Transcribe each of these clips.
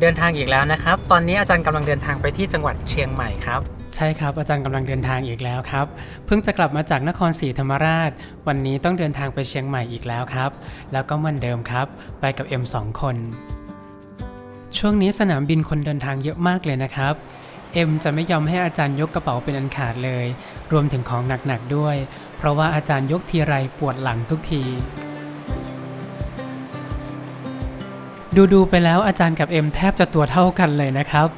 เดินทางอีกแล้วนะครับ ตอนนี้อาจารย์กำลังเดินทางไปที่จังหวัดเชียงใหม่ครับ ใช่ครับ อาจารย์กำลังเดินทางอีกแล้วครับ เพิ่งจะกลับมาจากนครศรีธรรมราช วันนี้ต้องเดินทางไปเชียงใหม่อีกแล้วครับ แล้วก็เหมือนเดิมครับ ไปกับ M 2 คน ช่วงนี้สนามบินคนเดินทางเยอะมากเลยนะครับ เอ็มจะไม่ยอมให้อาจารย์ยกกระเป๋าเป็นอันขาดเลย รวมถึงของหนักๆด้วย เพราะว่าอาจารย์ยกทีไรปวดหลังทุกที ดูๆไปแล้วอาจารย์กับเอ็มแทบจะตัวเท่ากันเลยนะครับ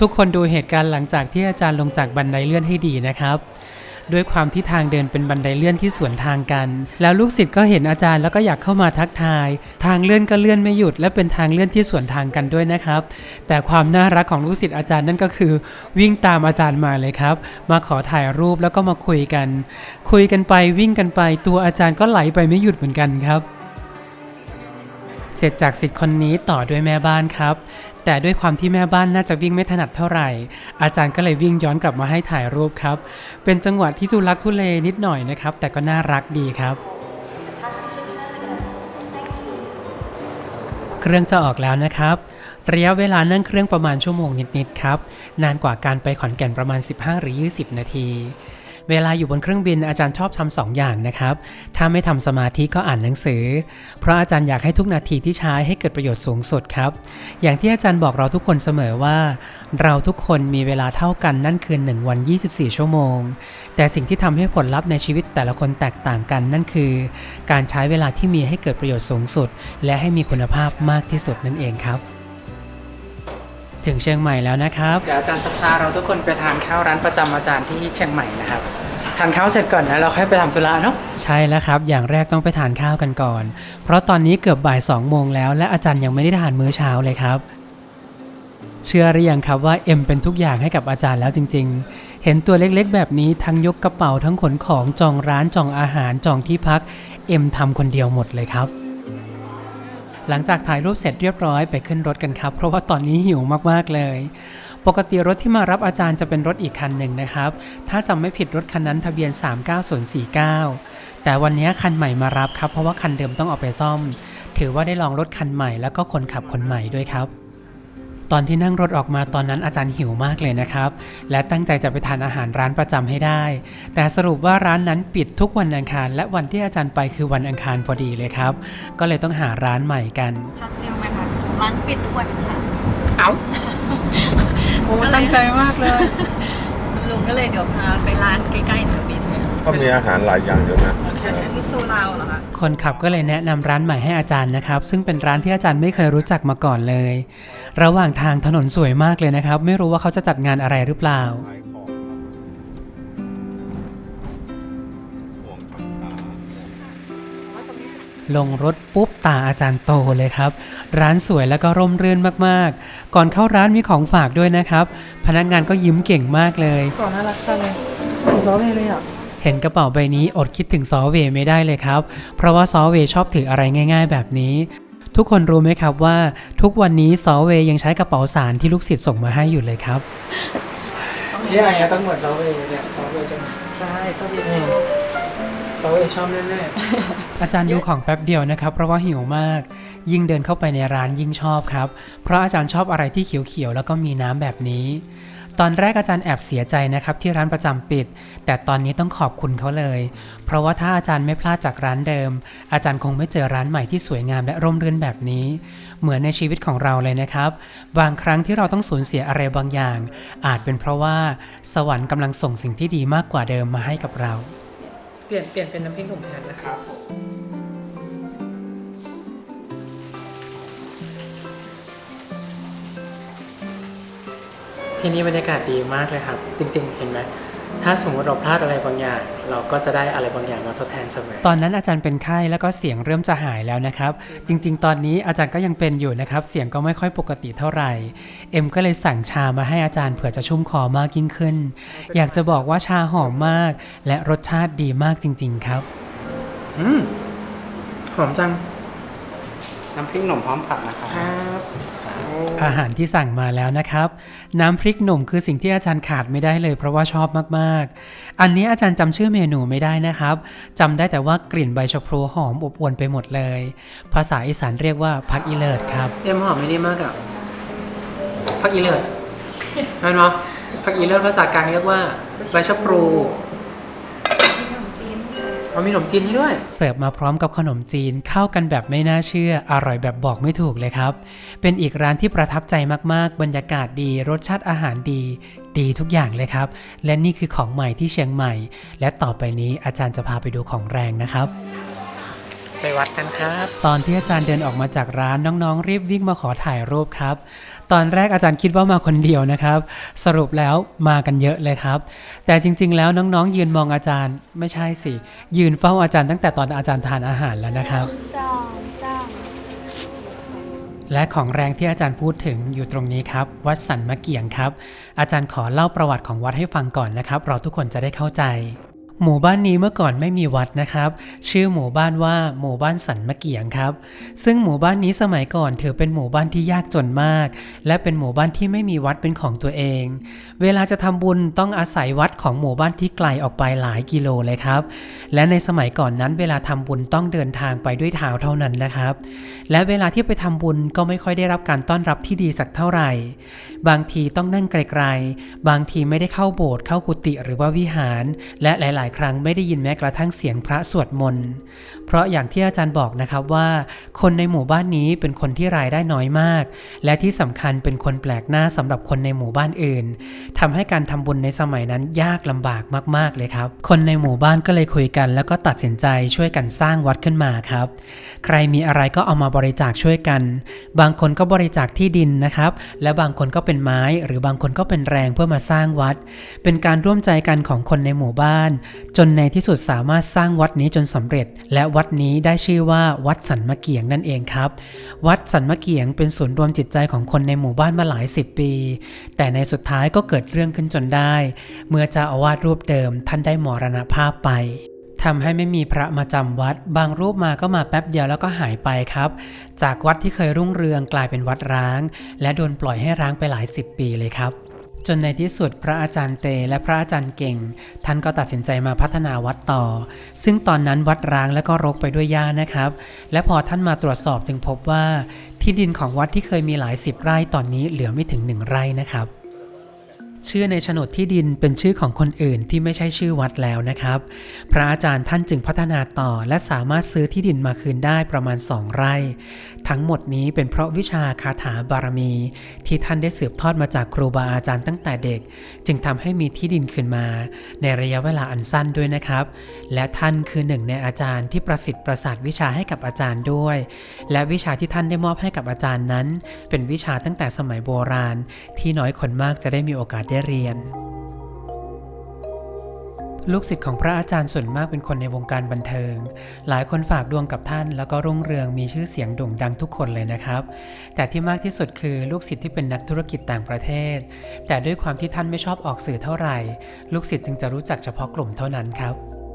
ทุกคนดูเหตุการณ์หลังจากที่อาจารย์ลงจากบันไดเลื่อนให้ดีนะครับ ด้วยความที่ทางเดินเป็นบันไดเลื่อนที่สวนทางกัน แล้วลูกศิษย์ก็เห็นอาจารย์แล้วก็อยากเข้ามาทักทาย ทางเลื่อนก็เลื่อนไม่หยุด และเป็นทางเลื่อนที่สวนทางกันด้วยนะครับ แต่ความน่ารักของลูกศิษย์อาจารย์นั่นก็คือ วิ่งตามอาจารย์มาเลยครับ มาขอถ่ายรูปแล้วก็มาคุยกัน คุยกันไปวิ่งกันไป ตัวอาจารย์ก็ไหลไปไม่หยุดเหมือนกันครับ เสร็จจากสิทธิ์คนนี้ต่อด้วยแม่บ้านครับ แต่ด้วยความที่แม่บ้านน่าจะวิ่งไม่ถนัดเท่าไหร่ อาจารย์ก็เลยวิ่งย้อนกลับมาให้ถ่ายรูปครับ เป็นจังหวะที่ทุลักทุเลนิดหน่อยนะครับ แต่ก็น่ารักดีครับเครื่องจะออกแล้วนะครับ ระยะเวลานั่งเครื่องประมาณชั่วโมงนิด ๆ ครับ นานกว่าการไปขอนแก่นประมาณ 15 หรือ 20 นาที เวลาอยู่บนเครื่องบินอาจารย์ชอบทำสองอย่างนะครับ ถ้าไม่ทำสมาธิก็อ่านหนังสือ เพราะอาจารย์อยากให้ทุกนาทีที่ใช้ให้เกิดประโยชน์สูงสุดครับ อย่างที่อาจารย์บอกเราทุกคนเสมอว่า เราทุกคนมีเวลาเท่ากันนั่นคือ 1 วัน 24 ชั่วโมง แต่สิ่งที่ทำให้ผลลัพธ์ในชีวิตแต่ละคนแตกต่างกันนั่นคือ การใช้เวลาที่มีให้เกิดประโยชน์สูงสุด และให้มีคุณภาพมากที่สุดนั่นเองครับถึงเชียงใหม่แล้วนะครับ เดี๋ยวอาจารย์จะพาเราทุกคนไปทานข้าวร้านประจำอาจารย์ที่เชียงใหม่นะครับ ทานข้าวเสร็จก่อนนะเราค่อยไปทำธุระเนาะใช่แล้วครับ อย่างแรกต้องไปทานข้าวกันก่อน เพราะตอนนี้เกือบบ่าย2โมงแล้ว และอาจารย์ยังไม่ได้ทานมื้อเช้าเลยครับ เชื่อหรือยังครับว่าเอ็มเป็นทุกอย่างให้กับอาจารย์แล้วจริง ๆ เห็นตัวเล็กๆ แบบนี้ทั้งยกกระเป๋าทั้งขนของจองร้านจองอาหารจองที่พักเอ็มทำคนเดียวหมดเลยครับหลังจากถ่ายรูปเสร็จเรียบร้อยไปขึ้นรถกันครับ เพราะว่าตอนนี้หิวมากๆเลย ปกติรถที่มารับอาจารย์จะเป็นรถอีกคันหนึ่งนะครับ ถ้าจำไม่ผิดรถคันนั้นทะเบียน 39049 แต่วันนี้คันใหม่มารับครับ เพราะว่าคันเดิมต้องเอาไปซ่อม ถือว่าได้ลองรถคันใหม่แล้วก็คนขับคนใหม่ด้วยครับตอนที่นั่งรถออกมาตอนนั้นอาจารย์หิวมากเลยนะครับ และตั้งใจจะไปทานอาหารร้านประจำให้ได้ แต่สรุปว่าร้านนั้นปิดทุกวันอังคาร และวันที่อาจารย์ไปคือวันอังคารพอดีเลยครับ ก็เลยต้องหาร้านใหม่กันช็อตฟิลไหมคะร้านปิดทุกวันอังคาร เอาโอ้ตั้งใจมากเลย ลุงก็เลยเดี๋ยวพาไปร้านใกล้ๆแถวนี้เลยก็มีอาหารหลายอย่างอยู่นะมิโซลาวเหรอคะคนขับก็เลยแนะนำร้านใหม่ให้อาจารย์นะครับ ซึ่งเป็นร้านที่อาจารย์ไม่เคยรู้จักมาก่อนเลย ระหว่างทางถนนสวยมากเลยนะครับ ไม่รู้ว่าเขาจะจัดงานอะไรหรือเปล่า ลงรถปุ๊บตาอาจารย์โตเลยครับ ร้านสวยแล้วก็ร่มรื่นมากๆ ก่อนเข้าร้านมีของฝากด้วยนะครับ พนักงานก็ยิ้มเก่งมากเลยก่อนน่ารักจังเลยซอเวเลยอะเห็นกระเป๋าใบนี้อดคิดถึงซอเวไม่ได้เลยครับ เพราะว่าซอเวชอบถืออะไรง่าย ๆ แบบนี้ ทุกคนรู้ไหมครับว่า ทุกวันนี้ซอเวยังใช้กระเป๋าสารที่ลูกศิษย์ส่งมาให้อยู่เลยครับพี่ไอ้ต้องหมดซอเวเนี่ยซอเวจะใช่ซอสเขาเอชอบแน่ๆอาจารย์ดูของแป๊บเดียวนะครับ เพราะว่าหิวมาก ยิ่งเดินเข้าไปในร้านยิ่งชอบครับ เพราะอาจารย์ชอบอะไรที่เขียวๆแล้วก็มีน้ำแบบนี้ ตอนแรกอาจารย์แอบเสียใจนะครับ ที่ร้านประจำปิด แต่ตอนนี้ต้องขอบคุณเขาเลย เพราะว่าถ้าอาจารย์ไม่พลาดจากร้านเดิม อาจารย์คงไม่เจอร้านใหม่ที่สวยงามและร่มรื่นแบบนี้ เหมือนในชีวิตของเราเลยนะครับ บางครั้งที่เราต้องสูญเสียอะไรบางอย่าง อาจเป็นเพราะว่า สวรรค์กำลังส่งสิ่งที่ดีมากกว่าเดิมมาให้กับเรา เปลี่ยนเปลี่ยนเป็นน้ำพริกหนุ่มแทนนะครับที่นี่บรรยากาศดีมากเลยครับ จริงๆเห็นไหม ถ้าสมมติเราพลาดอะไรบางอย่าง เราก็จะได้อะไรบางอย่างมาทดแทนเสมอ ตอนนั้นอาจารย์เป็นไข้แล้วก็เสียงเริ่มจะหายแล้วนะครับ จริง ๆ ตอนนี้อาจารย์ก็ยังเป็นอยู่นะครับ เสียงก็ไม่ค่อยปกติเท่าไหร่ เอ็มก็เลยสั่งชามาให้อาจารย์เผื่อจะชุ่มคอมากยิ่งขึ้น อยากจะบอกว่าชาหอมมาก และรสชาติดีมากจริง ๆ ครับ อืมหอมจัง น้ำพริกหนุ่มพร้อมผักนะครับครับ อาหารที่สั่งมาแล้วนะครับ น้ำพริกหนุ่มคือสิ่งที่อาจารย์ขาดไม่ได้เลย เพราะว่าชอบมากๆ อันนี้อาจารย์จำชื่อเมนูไม่ได้นะครับจำได้แต่ว่ากลิ่นใบชะพลูหอมอบอวลไปหมดเลย ภาษาอีสานเรียกว่าพักอีเลิศครับเอ็มหอมไม่ได้มากอะผักอีเลิศใช่ไหมผักอีเลิศภาษากลางเรียกว่าใบชะพลู ด้วยอ๋อมีขนมจีนให้ด้วย เสิร์ฟมาพร้อมกับขนมจีนเข้ากันแบบไม่น่าเชื่อ อร่อยแบบบอกไม่ถูกเลยครับ เป็นอีกร้านที่ประทับใจมากๆ บรรยากาศดี รสชาติอาหารดี ดีทุกอย่างเลยครับ และนี่คือของใหม่ที่เชียงใหม่ และต่อไปนี้อาจารย์จะพาไปดูของแรงนะครับไปวัดกันครับ ตอนที่อาจารย์เดินออกมาจากร้านน้องๆ รีบวิ่งมาขอถ่ายรูปครับ ตอนแรกอาจารย์คิดว่ามาคนเดียวนะครับ สรุปแล้วมากันเยอะเลยครับ แต่จริงๆแล้วน้องๆ ยืนมองอาจารย์ไม่ใช่สิ ยืนเฝ้าอาจารย์ตั้งแต่ตอนอาจารย์ทานอาหารแล้วนะครับและของแรงที่อาจารย์พูดถึงอยู่ตรงนี้ครับ วัดสันมะเกียงครับ อาจารย์ขอเล่าประวัติของวัดให้ฟังก่อนนะครับ เราทุกคนจะได้เข้าใจ หมู่บ้านนี้เมื่อก่อนไม่มีวัดนะครับ ชื่อหมู่บ้านว่าหมู่บ้านสันมะเกียงครับ ซึ่งหมู่บ้านนี้สมัยก่อนถือเป็นหมู่บ้านที่ยากจนมาก และเป็นหมู่บ้านที่ไม่มีวัดเป็นของตัวเอง เวลาจะทำบุญต้องอาศัยวัดของหมู่บ้านที่ไกลออกไปหลายกิโลเลยครับ และในสมัยก่อนนั้นเวลาทำบุญต้องเดินทางไปด้วยเท้าเท่านั้นนะครับ และเวลาที่ไปทำบุญก็ไม่ค่อยได้รับการต้อนรับที่ดีสักเท่าไหร่ บางทีต้องนั่งไกลๆ บางทีไม่ได้เข้าโบสถ์เข้ากุฏิหรือว่าวิหาร และหลายๆครั้งไม่ได้ยินแม้กระทั่งเสียงพระสวดมนต์ เพราะอย่างที่อาจารย์บอกนะครับว่า คนในหมู่บ้านนี้เป็นคนที่รายได้น้อยมาก และที่สำคัญเป็นคนแปลกหน้าสำหรับคนในหมู่บ้านอื่นทำให้การทำบุญในสมัยนั้นยากลำบากมาก ๆเลยครับ คนในหมู่บ้านก็เลยคุยกัน แล้วก็ตัดสินใจช่วยกันสร้างวัดขึ้นมาครับ ใครมีอะไรก็เอามาบริจาคช่วยกัน บางคนก็บริจาคที่ดินนะครับ และบางคนก็เป็นไม้ หรือบางคนก็เป็นแรงเพื่อมาสร้างวัด เป็นการร่วมใจกันของคนในหมู่บ้านจนในที่สุดสามารถสร้างวัดนี้จนสำเร็จ และวัดนี้ได้ชื่อว่าวัดสันมะเกียงนั่นเองครับ วัดสันมะเกียงเป็นศูนย์รวมจิตใจของคนในหมู่บ้านมาหลายสิบปี แต่ในสุดท้ายก็เกิดเรื่องขึ้นจนได้ เมื่อเจ้าอาวาสรูปเดิมท่านได้มรณภาพไปทำให้ไม่มีพระมาจำวัด บางรูปมาก็มาแป๊บเดียวแล้วก็หายไปครับ จากวัดที่เคยรุ่งเรืองกลายเป็นวัดร้าง และโดนปล่อยให้ร้างไปหลายสิบปีเลยครับ จนในที่สุดพระอาจารย์เตและพระอาจารย์เก่ง ท่านก็ตัดสินใจมาพัฒนาวัดต่อ ซึ่งตอนนั้นวัดร้างและก็รกไปด้วยหญ้านะครับ และพอท่านมาตรวจสอบจึงพบว่า ที่ดินของวัดที่เคยมีหลายสิบไร่ตอนนี้เหลือไม่ถึงหนึ่งไร่นะครับ ชื่อในโฉนดที่ดินเป็นชื่อของคนอื่นที่ไม่ใช่ชื่อวัดแล้วนะครับ พระอาจารย์ท่านจึงพัฒนาต่อและสามารถซื้อที่ดินมาคืนได้ประมาณ2ไร่ ทั้งหมดนี้เป็นเพราะวิชาคาถาบารมี ที่ท่านได้สืบทอดมาจากครูบาอาจารย์ตั้งแต่เด็ก จึงทำให้มีที่ดินคืนมา ในระยะเวลาอันสั้นด้วยนะครับ และท่านคือหนึ่งในอาจารย์ที่ประสิทธิ์ประสาทวิชาให้กับอาจารย์ด้วย และวิชาที่ท่านได้มอบให้กับอาจารย์นั้น เป็นวิชาตั้งแต่สมัยโบราณ ที่น้อยคนมากจะได้มีโอกาสได้เรียน ลูกศิษย์ของพระอาจารย์ส่วนมากเป็นคนในวงการบันเทิง หลายคนฝากดวงกับท่าน แล้วก็รุ่งเรืองมีชื่อเสียงโด่งดังทุกคนเลยนะครับ แต่ที่มากที่สุดคือลูกศิษย์ที่เป็นนักธุรกิจต่างประเทศ แต่ด้วยความที่ท่านไม่ชอบออกสื่อเท่าไหร่ ลูกศิษย์จึงจะรู้จักเฉพาะกลุ่มเท่านั้นครับ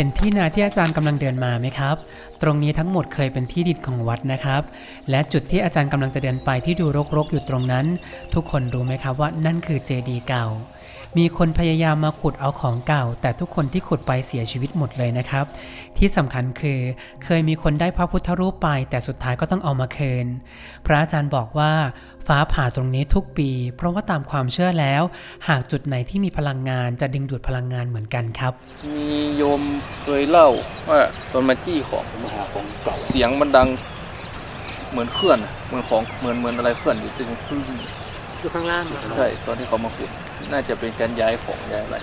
ห็นที่นาที่อาจารย์กำลังเดินมาไหมครับ ตรงนี้ทั้งหมดเคยเป็นที่ดินของวัดนะครับ และจุดที่อาจารย์กำลังจะเดินไปที่ดูรกๆอยู่ตรงนั้น ทุกคนรู้ไหมครับว่านั่นคือเจดีย์เก่า มีคนพยายามมาขุดเอาของเก่า แต่ทุกคนที่ขุดไปเสียชีวิตหมดเลยนะครับ ที่สำคัญคือ เคยมีคนได้พระพุทธรูปไป แต่สุดท้ายก็ต้องเอามาคืน พระอาจารย์บอกว่า ฟ้าผ่าตรงนี้ทุกปี เพราะว่าตามความเชื่อแล้ว หากจุดไหนที่มีพลังงานจะดึงดูดพลังงานเหมือนกันครับ มีโยมเคยเล่าว่าตอนมาจี้ของมาหาของเก่าเสียงมันดังเหมือนเคลื่อนอะเหมือนของเหมือนเหมือนอะไรเคลื่อนอยู่ตึงพึ่งอยู่ข้างล่างใช่ตอนที่เขามาขุด น่าจะเป็นการย้ายของย้ายอะไร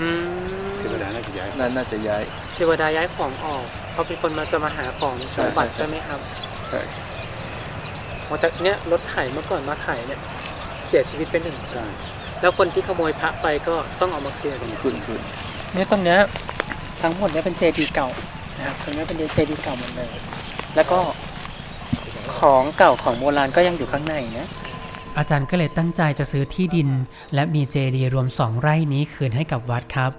อืมเทวดาน่าจะย้ายน่าน่าจะย้าย เทวดาย้ายของออกเขาเป็นคนมาจะมาหาของสมบัติใช่ ใช่ไหมครับใช่โอ้แต่เนี้ยรถไถเมื่อก่อนมาไถเนี่ย เสียชีวิตไปหนึ่งแล้วคนที่ขโมยพระไปก็ต้องเอามาเคลียร์กันขึ้นขึ้นเนี่ยตรงเนี้ยทั้งหมดเนี่ยเป็นเจดีย์เก่านะครับตรงเนี้ยเป็นเจดีย์เก่าหมดเลย แล้วก็ของเก่าของโบราณก็ยังอยู่ข้างในนะ อาจารย์ก็เลยตั้งใจจะซื้อที่ดิน และมีเจดีย์รวมสองไร่นี้คืนให้กับวัดครับ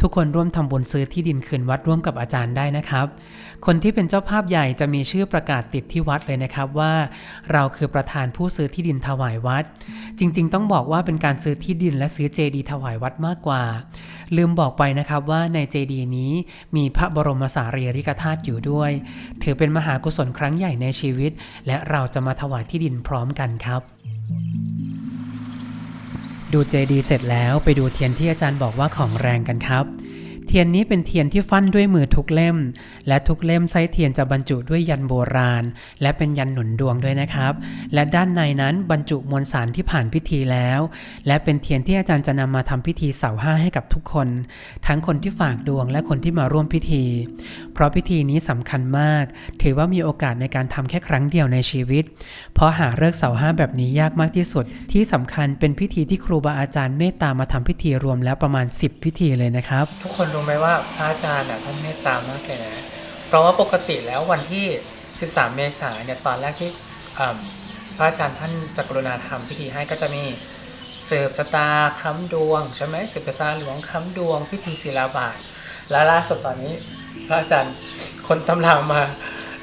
ทุกคนร่วมทำบุญซื้อที่ดินคืนวัดร่วมกับอาจารย์ได้นะครับ คนที่เป็นเจ้าภาพใหญ่จะมีชื่อประกาศติดที่วัดเลยนะครับว่า เราคือประธานผู้ซื้อที่ดินถวายวัด จริง ๆ ต้องบอกว่าเป็นการซื้อที่ดินและซื้อเจดีย์ถวายวัดมากกว่า ลืมบอกไปนะครับว่าในเจดีย์นี้มีพระบรมสารีริกธาตุอยู่ด้วย ถือเป็นมหากุศลครั้งใหญ่ในชีวิต และเราจะมาถวายที่ดินพร้อมกันครับ ดูเจดีเสร็จแล้วไปดูเทียนที่อาจารย์บอกว่าของแรงกันครับ เทียนนี้เป็นเทียนที่ฟันด้วยมือทุกเล่ม และทุกเล่มไส้เทียนจะบรรจุด้วยยันโบราณ และเป็นยันหนุนดวงด้วยนะครับ และด้านในนั้นบรรจุมวลสารที่ผ่านพิธีแล้ว และเป็นเทียนที่อาจารย์จะนำมาทำพิธีเสาห้าให้กับทุกคน ทั้งคนที่ฝากดวงและคนที่มาร่วมพิธี เพราะพิธีนี้สำคัญมาก ถือว่ามีโอกาสในการทำแค่ครั้งเดียวในชีวิต เพราะหาเลิกเสาห้าแบบนี้ยากมากที่สุด ที่สำคัญเป็นพิธีที่ครูบาอาจารย์เมตตามาทำพิธีรวมแล้วประมาณ 10 พิธีเลยนะครับ ทุกคนรู้ไหมว่าพระอาจารย์ท่านเมตตามากเลยนะ เพราะว่าปกติแล้ววันที่ 13 เมษายนเนี่ยตอนแรกที่พระอาจารย์ท่านจักรุณาทำพิธีให้ก็จะมีเสืบชะตาค้ำดวงใช่ไหมเสืบชะตาหลวงค้ำดวงพิธีศิลาบาทและล่าสุดตอนนี้ พระอาจารย์คนตำรามา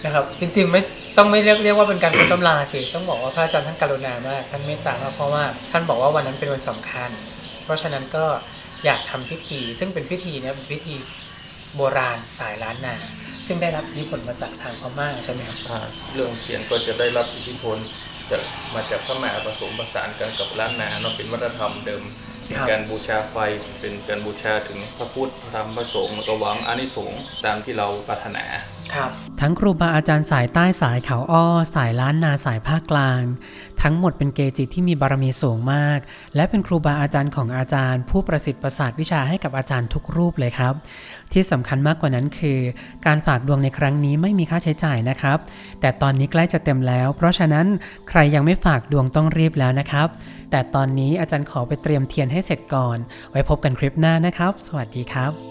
นะครับ จริงๆไม่ต้องไม่เรียกเรียกว่าเป็นการคนตำราสิต้องบอกว่าพระอาจารย์ท่านกรุณามากท่านเมตตามากเพราะว่าท่านบอกว่าวันนั้นเป็นวันสำคัญ เพราะฉะนั้นก็ อยากทำพิธี ซึ่งเป็นพิธีเนี้เป็นพิธีโบราณสายล้านนา ซึ่งได้รับอิทธิพลมาจากทางพม่าใช่ไหมครับอ่าเรื่องเสียงก็จะได้รับอิทธิพลจะมาจากพม่าผสมผสานกันกับล้านนาเนาะเป็นวัฒนธรรมเดิมเป็นครับการบูชาไฟเป็นการบูชาถึงพระพุทธพระธรรมพระสงฆ์แล้วก็หวังอานิสงส์ตามที่เราปรารถนาครับ ทั้งครูบาอาจารย์สายใต้สายเขาอ้อ สายล้านนาสายภาคกลาง ทั้งหมดเป็นเกจิที่มีบารมีสูงมาก และเป็นครูบาอาจารย์ของอาจารย์ ผู้ประสิทธิ์ประสาทวิชาให้กับอาจารย์ทุกรูปเลยครับ ที่สำคัญมากกว่านั้นคือ การฝากดวงในครั้งนี้ไม่มีค่าใช้จ่ายนะครับ แต่ตอนนี้ใกล้จะเต็มแล้ว เพราะฉะนั้นใครยังไม่ฝากดวงต้องรีบแล้วนะครับ แต่ตอนนี้อาจารย์ขอไปเตรียมเทียนให้เสร็จก่อน ไว้พบกันคลิปหน้านะครับ สวัสดีครับ